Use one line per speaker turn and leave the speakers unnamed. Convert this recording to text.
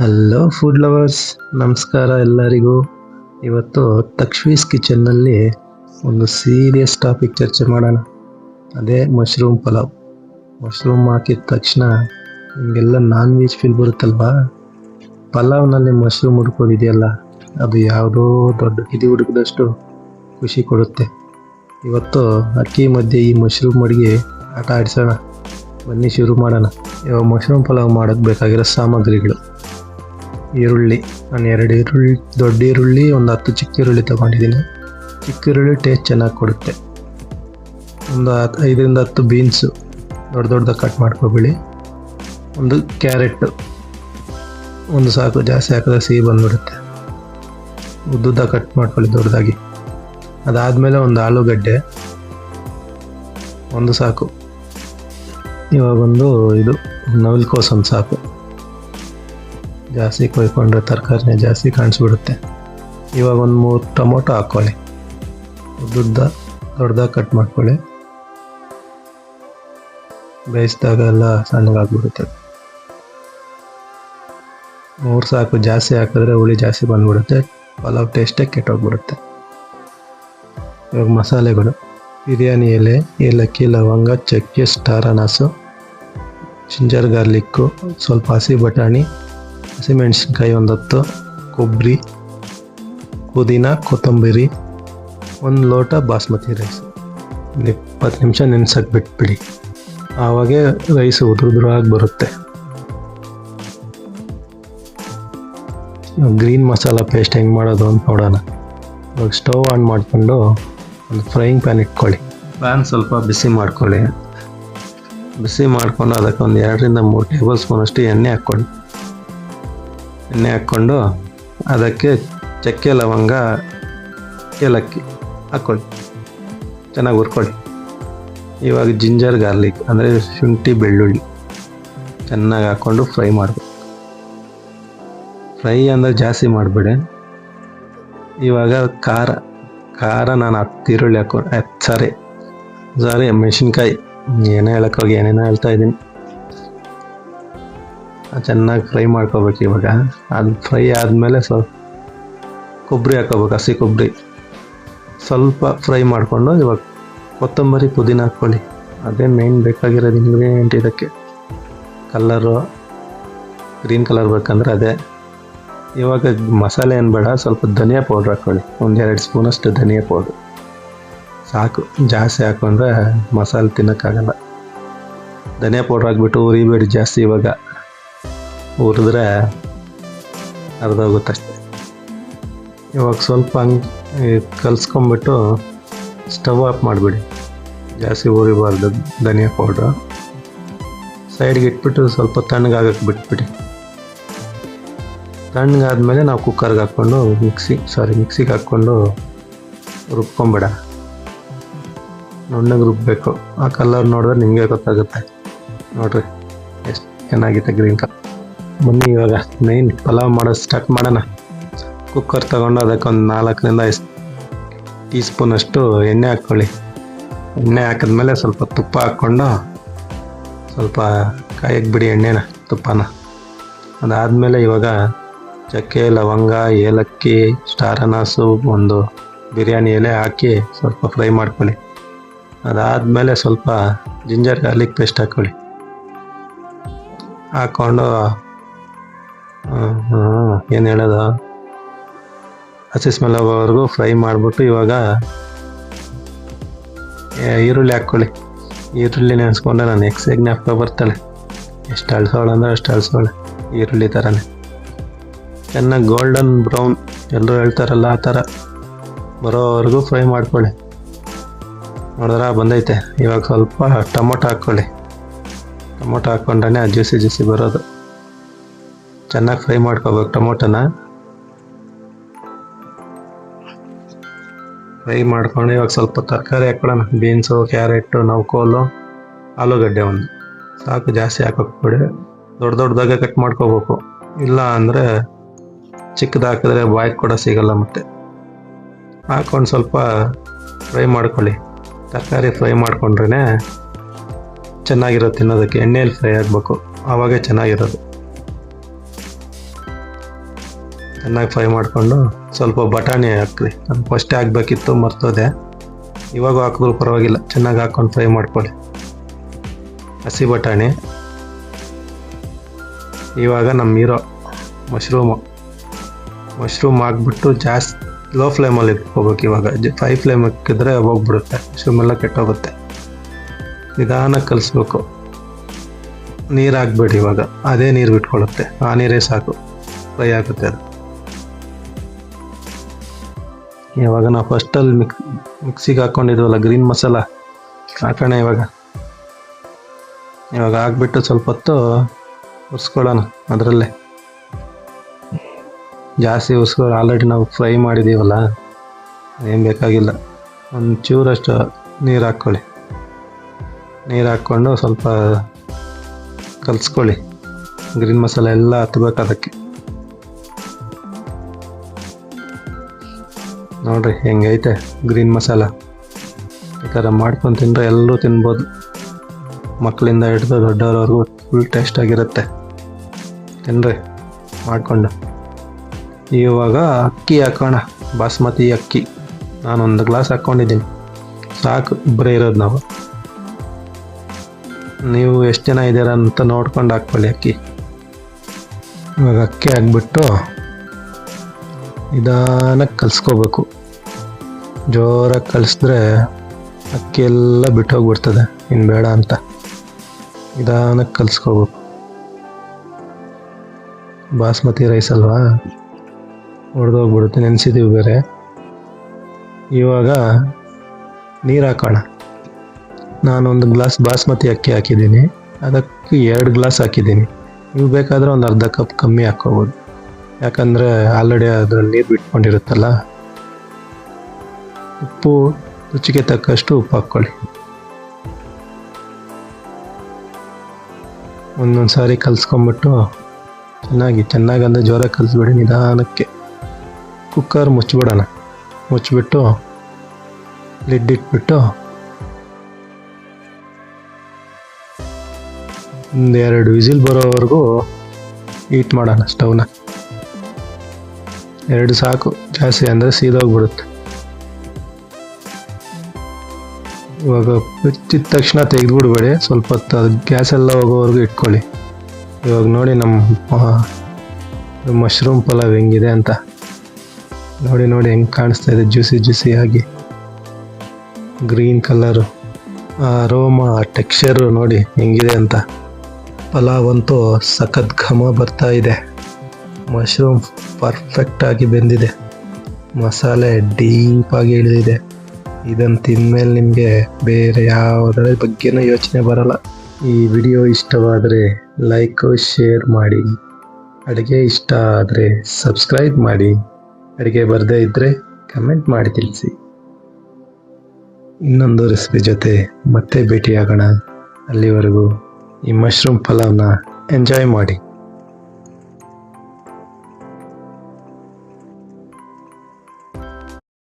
Hello food lovers ನಮಸ್ಕಾರ ಎಲ್ಲರಿಗೂ. ಇವತ್ತು ತಕ್ಷವೀಸ್ ಕಿಚನ್ನಲ್ಲಿ ಒಂದು ಸೀರಿಯಸ್ ಟಾಪಿಕ್ ಚರ್ಚೆ ಮಾಡೋಣ. ಅದೇ ಮಶ್ರೂಮ್ ಪಲಾವ್. ಮಶ್ರೂಮ್ ಹಾಕಿದ ತಕ್ಷಣ ನಿಮಗೆಲ್ಲ ನಾನ್ ವೆಜ್ ಫೀಲ್ ಬರುತ್ತಲ್ವಾ? ಪಲಾವ್ನಲ್ಲಿ ಮಶ್ರೂಮ್ ಹುಡ್ಕೋದಿದೆಯಲ್ಲ ಅದು ಯಾವುದೋ ದೊಡ್ಡ ಕಿದಿ ಹುಡುಕಿದಷ್ಟು ಖುಷಿ ಕೊಡುತ್ತೆ. ಇವತ್ತು ಅಕ್ಕಿ ಮಧ್ಯೆ ಈ ಮಶ್ರೂಮ್ ಅಡುಗೆ ಆಟ ಆಡಿಸೋಣ. ಬನ್ನಿ ಶುರು ಮಾಡೋಣ. ಇವಾಗ ಮಶ್ರೂಮ್ ಪಲಾವ್ ಮಾಡೋಕ್ಕೆ ಬೇಕಾಗಿರೋ ಸಾಮಗ್ರಿಗಳು. ಈರುಳ್ಳಿ. ನಾನು ಎರಡು ಈರುಳ್ಳಿ, ದೊಡ್ಡ ಈರುಳ್ಳಿ, ಒಂದು ಹತ್ತು ಚಿಕ್ಕ ಈರುಳ್ಳಿ ತೊಗೊಂಡಿದ್ದೀನಿ. ಚಿಕ್ಕ ಈರುಳ್ಳಿ ಟೇಸ್ಟ್ ಚೆನ್ನಾಗಿ ಕೊಡುತ್ತೆ. ಒಂದು ಐದರಿಂದ ಹತ್ತು ಬೀನ್ಸು ದೊಡ್ಡ ದೊಡ್ಡದಾಗಿ ಕಟ್ ಮಾಡ್ಕೊಬೇಡಿ. ಒಂದು ಕ್ಯಾರೆಟು ಒಂದು ಸಾಕು, ಜಾಸ್ತಿ ಹಾಕಿದ್ರೆ ಸಿಹಿ ಬಂದುಬಿಡುತ್ತೆ. ಉದ್ದುದ್ದ ಕಟ್ ಮಾಡ್ಕೊಳ್ಳಿ ದೊಡ್ಡದಾಗಿ. ಅದಾದಮೇಲೆ ಒಂದು ಆಲೂಗಡ್ಡೆ. ಒಂದು ಸಾಕು. ಇವಾಗೊಂದು ಇದು ನವಿಲ್ಕೋಸ್ ಒಂದು ಸಾಕು. ಜಾಸ್ತಿ ಕೊಯ್ಕೊಂಡ್ರೆ ತರಕಾರಿನೇ ಜಾಸ್ತಿ ಕಾಣಿಸ್ಬಿಡುತ್ತೆ. ಇವಾಗ ಒಂದು ಮೂರು ಟೊಮೊಟೊ ಹಾಕ್ಕೊಳ್ಳಿ ಉದ್ದುದ್ದ ದೊಡ್ಡದಾಗಿ ಕಟ್ ಮಾಡ್ಕೊಳ್ಳಿ. ಬೇಯಿಸಿದಾಗ ಎಲ್ಲ ಸಣ್ಣಗಾಗ್ಬಿಡುತ್ತೆ. ಮೂರು ಸಾಕು ಜಾಸ್ತಿ ಹಾಕಿದ್ರೆ ಹುಳಿ ಜಾಸ್ತಿ ಬಂದ್ಬಿಡುತ್ತೆ. ಪಲಾವ್ ಟೇಸ್ಟೇ ಕೆಟ್ಟೋಗ್ಬಿಡುತ್ತೆ. ಇವಾಗ ಮಸಾಲೆಗಳು. ಬಿರಿಯಾನಿ ಎಲೆ, ಏಲಕ್ಕಿ, ಲವಂಗ, ಚಕ್ಕೆ, ಸ್ಟಾರ್ ಅನಾಸು, ಜಿಂಜರ್, ಗಾರ್ಲಿಕ್ಕು, ಸ್ವಲ್ಪ ಹಸಿ ಬಟಾಣಿ ಹಸಿಮೆಣಸಿನ್ಕಾಯಿ ಒಂದು ಹತ್ತು ಕೊಬ್ಬರಿ ಪುದೀನ, ಕೊತ್ತಂಬರಿ, ಒಂದು ಲೋಟ ಬಾಸ್ಮತಿ ರೈಸ್. ಒಂದು ಇಪ್ಪತ್ತು ನಿಮಿಷ ನೆನ್ಸಕ್ಕೆ ಬಿಟ್ಬಿಡಿ. ಆವಾಗೆ ರೈಸ್ ಉದುರುದ್ರಾಗಿ ಬರುತ್ತೆ. ಗ್ರೀನ್ ಮಸಾಲ ಪೇಸ್ಟ್ ಹೆಂಗೆ ಮಾಡೋದು ಅಂತ ನೋಡೋಣ. ಇವಾಗ ಸ್ಟೌವ್ ಆನ್ ಮಾಡಿಕೊಂಡು ಒಂದು ಫ್ರೈಯಿಂಗ್ ಪ್ಯಾನ್ ಇಟ್ಕೊಳ್ಳಿ. ಪ್ಯಾನ್ ಸ್ವಲ್ಪ ಬಿಸಿ ಮಾಡ್ಕೊಳ್ಳಿ. ಬಿಸಿ ಮಾಡ್ಕೊಂಡು ಅದಕ್ಕೆ ಒಂದು ಎರಡರಿಂದ ಮೂರು ಟೇಬಲ್ ಸ್ಪೂನಷ್ಟು ಎಣ್ಣೆ ಹಾಕ್ಕೊಳ್ಳಿ. ಎಣ್ಣೆ ಹಾಕ್ಕೊಂಡು ಅದಕ್ಕೆ ಚಕ್ಕೆ ಲವಂಗ ಏಲಕ್ಕಿ ಹಾಕ್ಕೊಳ್ಳಿ. ಚೆನ್ನಾಗಿ ಹುರ್ಕೊಳ್ಳಿ. ಇವಾಗ ಜಿಂಜರ್ ಗಾರ್ಲಿಕ್ ಅಂದರೆ ಶುಂಠಿ ಬೆಳ್ಳುಳ್ಳಿ ಚೆನ್ನಾಗಿ ಹಾಕ್ಕೊಂಡು ಫ್ರೈ ಮಾಡಬೇಕು. ಫ್ರೈ ಅಂದರೆ ಜಾಸ್ತಿ ಮಾಡಬೇಡಿ. ಇವಾಗ ಖಾರ ಖಾರ ನಾನು ಹತ್ತು ಈರುಳ್ಳಿ ಹಾಕೊಂಡು ಸಾರಿ ಸಾರಿ, ಮೆಣಸಿನ್ಕಾಯಿ. ಏನೇ ಹೇಳೋಕ್ಕೋಗಿ ಏನೇನೋ ಹೇಳ್ತಾ ಇದ್ದೀನಿ ಚೆನ್ನಾಗಿ ಫ್ರೈ ಮಾಡ್ಕೋಬೇಕು ಇವಾಗ. ಅದು ಫ್ರೈ ಆದಮೇಲೆ ಸ್ವಲ್ಪ ಕೊಬ್ಬರಿ ಹಾಕೋಬೇಕು, ಹಸಿ ಕೊಬ್ಬರಿ ಸ್ವಲ್ಪ ಫ್ರೈ ಮಾಡಿಕೊಂಡು ಇವಾಗ ಕೊತ್ತಂಬರಿ ಪುದೀನ ಹಾಕ್ಕೊಳ್ಳಿ. ಅದೇ ಮೇನ್ ಬೇಕಾಗಿರೋದು ಇಂಗ್ರೀಡಿಯೆಂಟ್ ಇದಕ್ಕೆ. ಕಲ್ಲರು ಗ್ರೀನ್ ಕಲರ್ ಬೇಕಂದ್ರೆ ಅದೇ. ಇವಾಗ ಮಸಾಲೆ ಏನು ಬೇಡ, ಸ್ವಲ್ಪ ಧನಿಯಾ ಪೌಡ್ರ್ ಹಾಕ್ಕೊಳ್ಳಿ. ಒಂದೆರಡು ಸ್ಪೂನಷ್ಟು ಧನಿಯಾ ಪೌಡ್ರ್ ಸಾಕು. ಜಾಸ್ತಿ ಹಾಕೊಂಡ್ರೆ ಮಸಾಲೆ ತಿನ್ನೋಕ್ಕಾಗಲ್ಲ. ಧನಿಯಾ ಪೌಡ್ರ್ ಹಾಕ್ಬಿಟ್ಟು ಉರಿಬೇಡಿ ಜಾಸ್ತಿ ಇವಾಗ. ಹುರಿದ್ರೆ ಅರ್ಧೋಗುತ್ತಷ್ಟೆ ಇವಾಗ ಸ್ವಲ್ಪ ಹಂಗೆ ಕಲಿಸ್ಕೊಂಬಿಟ್ಟು ಸ್ಟವ್ ಆಫ್ ಮಾಡಿಬಿಡಿ. ಜಾಸ್ತಿ ಹುರಿಬಾರ್ದು ಧನಿಯಾ ಪೌಡ್ರು. ಸೈಡ್ಗೆ ಇಟ್ಬಿಟ್ಟು ಸ್ವಲ್ಪ ತಣ್ಣಗಾಗಕ್ಕೆ ಬಿಟ್ಬಿಡಿ. ತಣ್ಣಗಾದ್ಮೇಲೆ ನಾವು ಕುಕ್ಕರ್ಗೆ ಹಾಕ್ಕೊಂಡು ಮಿಕ್ಸಿ, ಸಾರಿ ಮಿಕ್ಸಿಗೆ ಹಾಕ್ಕೊಂಡು ರುಬ್ಕೊಂಬೇಡ. ನುಣ್ಣಗೆ ರುಬ್ಬಬೇಕು ಆ ಕಲರ್ ನೋಡಿದ್ರೆ ನಿಮಗೆ ಗೊತ್ತಾಗುತ್ತೆ. ನೋಡ್ರಿ, ಎಷ್ಟು ಚೆನ್ನಾಗಿದೆ ಗ್ರೀನ್ ಕಲರ್. ಬನ್ನಿ ಇವಾಗ. ಮೇನ್ ಪಲಾವ್ ಮಾಡೋದು ಸ್ಟಾರ್ಟ್ ಮಾಡೋಣ. ಕುಕ್ಕರ್ ತಗೊಂಡು ಅದಕ್ಕೊಂದು ನಾಲ್ಕರಿಂದ ಐದು ಟೀ ಸ್ಪೂನಷ್ಟು ಎಣ್ಣೆ ಹಾಕ್ಕೊಳ್ಳಿ. ಎಣ್ಣೆ ಹಾಕಿದ್ಮೇಲೆ ಸ್ವಲ್ಪ ತುಪ್ಪ ಹಾಕ್ಕೊಂಡು ಸ್ವಲ್ಪ ಕಾಯಕ್ಕೆ ಬಿಡಿ ಎಣ್ಣೆನ, ತುಪ್ಪನ. ಅದಾದಮೇಲೆ ಇವಾಗ ಚಕ್ಕೆ, ಲವಂಗ, ಏಲಕ್ಕಿ, ಸ್ಟಾರ್ ಅನಾಸು ಒಂದು ಬಿರಿಯಾನಿ ಎಲೆ ಹಾಕಿ ಸ್ವಲ್ಪ ಫ್ರೈ ಮಾಡ್ಕೊಳ್ಳಿ. ಅದಾದಮೇಲೆ ಸ್ವಲ್ಪ ಜಿಂಜರ್ ಗಾರ್ಲಿಕ್ ಪೇಸ್ಟ್ ಹಾಕ್ಕೊಳ್ಳಿ. ಹಾಕ್ಕೊಂಡು ಏನು ಹೇಳೋದು? ಹಸಿ ಸ್ಮೆಲ್ ಆಗೋವರೆಗೂ ಫ್ರೈ ಮಾಡಿಬಿಟ್ಟು ಇವಾಗ ಈರುಳ್ಳಿ ಹಾಕ್ಕೊಳ್ಳಿ. ಈರುಳ್ಳಿ ನೆನೆಸ್ಕೊಂಡೆ ನಾನು ಎಕ್ಸಾಗಿ ಜ್ಞಾಪಕ ಬರ್ತಾಳೆ. ಎಷ್ಟು ಅಳ್ಸೋಳು ಅಂದರೆ ಅಷ್ಟು ಅಳ್ಸೋಳೆ, ಈರುಳ್ಳಿ ಥರನೇ ಚೆನ್ನಾಗಿ ಗೋಲ್ಡನ್ ಬ್ರೌನ್ ಎಲ್ಲರೂ ಹೇಳ್ತಾರಲ್ಲ ಆ ಥರ. ಬರೋವರೆಗೂ ಫ್ರೈ ಮಾಡ್ಕೊಳ್ಳಿ. ನೋಡಿದ್ರೆ, ಬಂದೈತೆ. ಇವಾಗ ಸ್ವಲ್ಪ ಟೊಮೊಟೊ ಹಾಕ್ಕೊಳ್ಳಿ. ಟೊಮೊಟೊ ಹಾಕ್ಕೊಂಡ್ರೆ ಆ ಜ್ಯೂಸಿ ಜ್ಯೂಸಿ ಬರೋದು. ಚೆನ್ನಾಗಿ ಫ್ರೈ ಮಾಡ್ಕೋಬೇಕು ಟೊಮೊಟೊನ. ಫ್ರೈ ಮಾಡ್ಕೊಂಡು ಇವಾಗ ಸ್ವಲ್ಪ ತರಕಾರಿ ಹಾಕೊಳ್ಳೋಣ ಬೀನ್ಸು, ಕ್ಯಾರೆಟು, ನವ್ಕೋಲು, ಆಲೂಗಡ್ಡೆ ಒಂದು. ಸಾಕು, ಜಾಸ್ತಿ ಹಾಕೋಕ್ಬಿಡಿ. ದೊಡ್ಡ ದೊಡ್ಡದಾಗ ಕಟ್ ಮಾಡ್ಕೋಬೇಕು. ಇಲ್ಲ ಅಂದರೆ ಚಿಕ್ಕದಾಕಿದ್ರೆ ಹಾಕಿದ್ರೆ ಕೂಡ ಸಿಗಲ್ಲ ಮತ್ತೆ. ಹಾಕೊಂಡು ಸ್ವಲ್ಪ ಫ್ರೈ ಮಾಡ್ಕೊಳ್ಳಿ. ತರಕಾರಿ ಫ್ರೈ ಮಾಡ್ಕೊಂಡ್ರೇ ಚೆನ್ನಾಗಿರೋದು ತಿನ್ನೋದಕ್ಕೆ. ಎಣ್ಣೆಯಲ್ಲಿ ಫ್ರೈ ಆಗಬೇಕು. ಆವಾಗೇ ಚೆನ್ನಾಗಿರೋದು. ಚೆನ್ನಾಗಿ ಫ್ರೈ ಮಾಡಿಕೊಂಡು ಸ್ವಲ್ಪ ಬಟಾಣಿ ಹಾಕ್ರಿ. ನಾನು ಫಸ್ಟೇ ಹಾಕ್ಬೇಕಿತ್ತು ಮರ್ತೋದೆ. ಇವಾಗ ಹಾಕಿದ್ರು ಪರವಾಗಿಲ್ಲ. ಚೆನ್ನಾಗಿ ಹಾಕ್ಕೊಂಡು ಫ್ರೈ ಮಾಡ್ಕೊಳ್ಳಿ. ಹಸಿ ಬಟಾಣಿ. ಇವಾಗ ನಮ್ಮ ಇರೋ ಮಶ್ರೂಮು. ಮಶ್ರೂಮ್ ಹಾಕ್ಬಿಟ್ಟು ಜಾಸ್ತಿ ಲೋ ಫ್ಲೇಮಲ್ಲಿ ಇಟ್ಕೋಬೇಕು ಇವಾಗ. ಫೈ ಫ್ಲೇಮ್ ಹಾಕಿದ್ರೆ ಹೋಗ್ಬಿಡುತ್ತೆ. ಮಶ್ರೂಮ್ ಎಲ್ಲ ಕೆಟ್ಟೋಗುತ್ತೆ. ನಿಧಾನಕ್ಕೆ ಕಲಿಸ್ಬೇಕು. ನೀರು ಹಾಕ್ಬೇಡಿ ಇವಾಗ. ಅದೇ ನೀರು ಬಿಟ್ಕೊಳ್ಳುತ್ತೆ. ಆ ನೀರೇ ಸಾಕು. ಫ್ರೈ ಆಗುತ್ತೆ ಅದು. ಇವಾಗ ನಾವು ಫಸ್ಟಲ್ಲಿ ಮಿಕ್ ಮಿಕ್ಸಿಗೆ ಹಾಕ್ಕೊಂಡಿದ್ವಲ್ಲ ಗ್ರೀನ್ ಮಸಾಲ. ಹಾಕೋಣ ಇವಾಗ. ಇವಾಗ ಹಾಕ್ಬಿಟ್ಟು ಸ್ವಲ್ಪ ಹೊತ್ತು ಉರ್ಸ್ಕೊಳ್ಳೋಣ ಅದರಲ್ಲೇ. ಜಾಸ್ತಿ ಉರ್ಸ್ಕೊಳ್ಳೋ ಆಲ್ರೆಡಿ ನಾವು ಫ್ರೈ ಮಾಡಿದ್ದೀವಲ್ಲ ಏನು ಬೇಕಾಗಿಲ್ಲ. ಒಂದು ಚೂರಷ್ಟು ನೀರು ಹಾಕ್ಕೊಳ್ಳಿ. ನೀರು ಹಾಕ್ಕೊಂಡು ಸ್ವಲ್ಪ ಕಲಿಸ್ಕೊಳ್ಳಿ. ಗ್ರೀನ್ ಮಸಾಲೆ ಎಲ್ಲ ಹತ್ಬೇಕು ಅದಕ್ಕೆ ನೋಡ್ರಿ, ಹೆಂಗೈತೆ? ಗ್ರೀನ್ ಮಸಾಲ. ಈ ಥರ ಮಾಡ್ಕೊಂಡು ತಿಂದರೆ ಎಲ್ಲರೂ ತಿನ್ಬೋದು. ಮಕ್ಕಳಿಂದ ಹಿಡಿದು ದೊಡ್ಡವರವರೆಗೂ ಫುಲ್ ಟೇಸ್ಟ್ ಆಗಿರುತ್ತೆ. ತಿನ್ರಿ, ಮಾಡಿಕೊಂಡು. ಇವಾಗ ಅಕ್ಕಿ ಹಾಕೋಣ. ಬಾಸ್ಮತಿ ಅಕ್ಕಿ. ನಾನೊಂದು ಗ್ಲಾಸ್ ಹಾಕ್ಕೊಂಡಿದ್ದೀನಿ. ಸಾಕು ಇಬ್ಬರೇ ಇರೋದು ನಾವು. ನೀವು ಎಷ್ಟು ಜನ ಇದ್ದೀರ ಅಂತ ನೋಡ್ಕೊಂಡು ಹಾಕ್ಕೊಳ್ಳಿ ಅಕ್ಕಿ. ಇವಾಗ ಅಕ್ಕಿ ಹಾಕ್ಬಿಟ್ಟು ನಿಧಾನಕ್ಕೆ ಕಲಿಸ್ಕೋಬೇಕು. ಜೋರಾಗಿ ಕಲಿಸಿದ್ರೆ ಅಕ್ಕಿ ಎಲ್ಲ ಬಿಟ್ಟೋಗ್ಬಿಡ್ತದೆ ಇನ್ನು ಬೇಡ ಅಂತ. ನಿಧಾನಕ್ಕೆ ಕಲಿಸ್ಕೋಬೇಕು. ಬಾಸ್ಮತಿ ರೈಸ್ ಅಲ್ವಾ? ಹೊಡೆದೋಗ್ಬಿಡುತ್ತೆ ನೆನೆಸಿದೀವಿ ಬೇರೆ. ಇವಾಗ ನೀರು ಹಾಕೋಣ. ನಾನೊಂದು ಗ್ಲಾಸ್ ಬಾಸ್ಮತಿ ಅಕ್ಕಿ ಹಾಕಿದ್ದೀನಿ. ಅದಕ್ಕೆ ಎರಡು ಗ್ಲಾಸ್ ಹಾಕಿದ್ದೀನಿ. ನೀವು ಬೇಕಾದರೆ ಒಂದು ಅರ್ಧ ಕಪ್ ಕಮ್ಮಿ ಹಾಕ್ಕೋಬೋದು. ಯಾಕಂದರೆ ಆಲ್ರೆಡಿ ಅದರಲ್ಲಿ ನೀರು ಬಿಟ್ಕೊಂಡಿರುತ್ತಲ್ಲ? ಉಪ್ಪು, ರುಚಿಗೆ ತಕ್ಕಷ್ಟು ಉಪ್ಪು ಹಾಕ್ಕೊಳ್ಳಿ. ಒಂದೊಂದು ಸಾರಿ ಕಲಿಸ್ಕೊಂಬಿಟ್ಟು ಚೆನ್ನಾಗಿ ಚೆನ್ನಾಗಿ ಅಂದರೆ ಜ್ವರ ಕಲಿಸ್ಬಿಡಿ ನಿಧಾನಕ್ಕೆ. ಕುಕ್ಕರ್ ಮುಚ್ಚಿಬಿಡೋಣ ಮುಚ್ಚಿಬಿಟ್ಟು ಲಿಡ್ ಇಟ್ಬಿಟ್ಟು ಒಂದೆರಡು ವಿಸಿಲ್ ಬರೋವರೆಗೂ ಹೀಟ್ ಮಾಡೋಣ ಸ್ಟವ್ನ. ಎರಡು ಸಾಕು. ಜಾಸ್ತಿ ಅಂದರೆ ಸೀದೋಗ್ಬಿಡುತ್ತೆ. ಇವಾಗ ಬಿಚ್ಚಿದ ತಕ್ಷಣ ತೆಗೆದ್ಬಿಡ್ಬೇಡಿ ಸ್ವಲ್ಪ ಹೊತ್ತು ಅದು ಗ್ಯಾಸ್ ಎಲ್ಲ ಹೋಗೋವರೆಗೂ ಇಟ್ಕೊಳ್ಳಿ. ಇವಾಗ ನೋಡಿ ನಮ್ಮ ಮಶ್ರೂಮ್ ಪಲಾವ್ ಹೆಂಗಿದೆ ಅಂತ. ನೋಡಿ ನೋಡಿ ಹೆಂಗೆ ಕಾಣಿಸ್ತಾ ಇದೆ. ಜ್ಯೂಸಿ ಜ್ಯೂಸಿ ಆಗಿ. Green colour. ರೋಮ ಟೆಕ್ಸ್ಚರು ನೋಡಿ ಹೆಂಗಿದೆ ಅಂತ. ಪಲಾವ್ ಅಂತೂ ಸಖತ್ ಘಮ ಬರ್ತಾ ಇದೆ. ಮಶ್ರೂಮ್ ಪರ್ಫೆಕ್ಟಾಗಿ ಬೆಂದಿದೆ. ಮಸಾಲೆ ಡೀಪಾಗಿ ಇಳಿದಿದೆ. ಇದನ್ನು ತಿಂದಮೇಲೆ ನಿಮಗೆ ಬೇರೆ ಯಾವುದರ ಬಗ್ಗೆನೂ ಯೋಚನೆ ಬರಲ್ಲ. ಈ ವಿಡಿಯೋ ಇಷ್ಟವಾದರೆ ಲೈಕ್, ಶೇರ್ ಮಾಡಿ. ಅಡುಗೆ ಇಷ್ಟ ಆದರೆ ಸಬ್ಸ್ಕ್ರೈಬ್ ಮಾಡಿ. ಅಡುಗೆ ಬರದೇ ಇದ್ದರೆ ಕಮೆಂಟ್ ಮಾಡಿ ತಿಳಿಸಿ. ಇನ್ನೊಂದು ರೆಸಿಪಿ ಜೊತೆ ಮತ್ತೆ ಭೇಟಿಯಾಗೋಣ. ಅಲ್ಲಿವರೆಗೂ ಈ ಮಶ್ರೂಮ್ ಪಲಾವ್ನ ಎಂಜಾಯ್ ಮಾಡಿ.